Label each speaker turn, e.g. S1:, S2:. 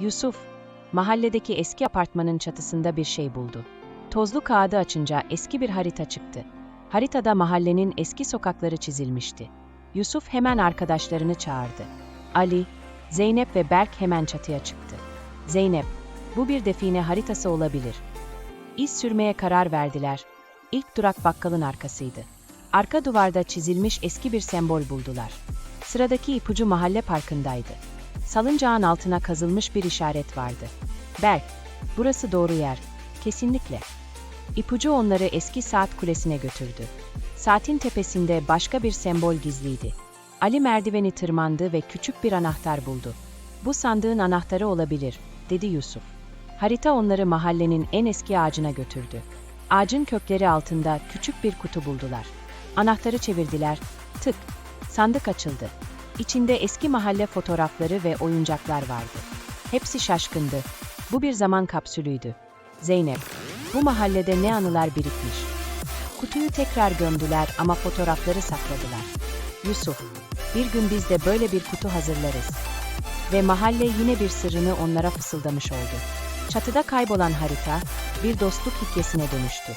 S1: Yusuf, mahalledeki eski apartmanın çatısında bir şey buldu. Tozlu kağıdı açınca eski bir harita çıktı. Haritada mahallenin eski sokakları çizilmişti. Yusuf hemen arkadaşlarını çağırdı. Ali, Zeynep ve Berk hemen çatıya çıktı. Zeynep, bu bir define haritası olabilir. İz sürmeye karar verdiler. İlk durak bakkalın arkasıydı. Arka duvarda çizilmiş eski bir sembol buldular. Sıradaki ipucu mahalle parkındaydı. Salıncağın altına kazılmış bir işaret vardı. Berk, burası doğru yer. Kesinlikle. İpucu onları eski saat kulesine götürdü. Saatin tepesinde başka bir sembol gizliydi. Ali merdiveni tırmandı ve küçük bir anahtar buldu. Bu sandığın anahtarı olabilir, dedi Yusuf. Harita onları mahallenin en eski ağacına götürdü. Ağacın kökleri altında küçük bir kutu buldular. Anahtarı çevirdiler. Tık. Sandık açıldı. İçinde eski mahalle fotoğrafları ve oyuncaklar vardı. Hepsi şaşkındı. Bu bir zaman kapsülüydü. Zeynep, bu mahallede ne anılar birikmiş. Kutuyu tekrar gömdüler ama fotoğrafları sakladılar. Yusuf, bir gün biz de böyle bir kutu hazırlarız. Ve mahalle yine bir sırrını onlara fısıldamış oldu. Çatıda kaybolan harita, bir dostluk hikayesine dönüştü.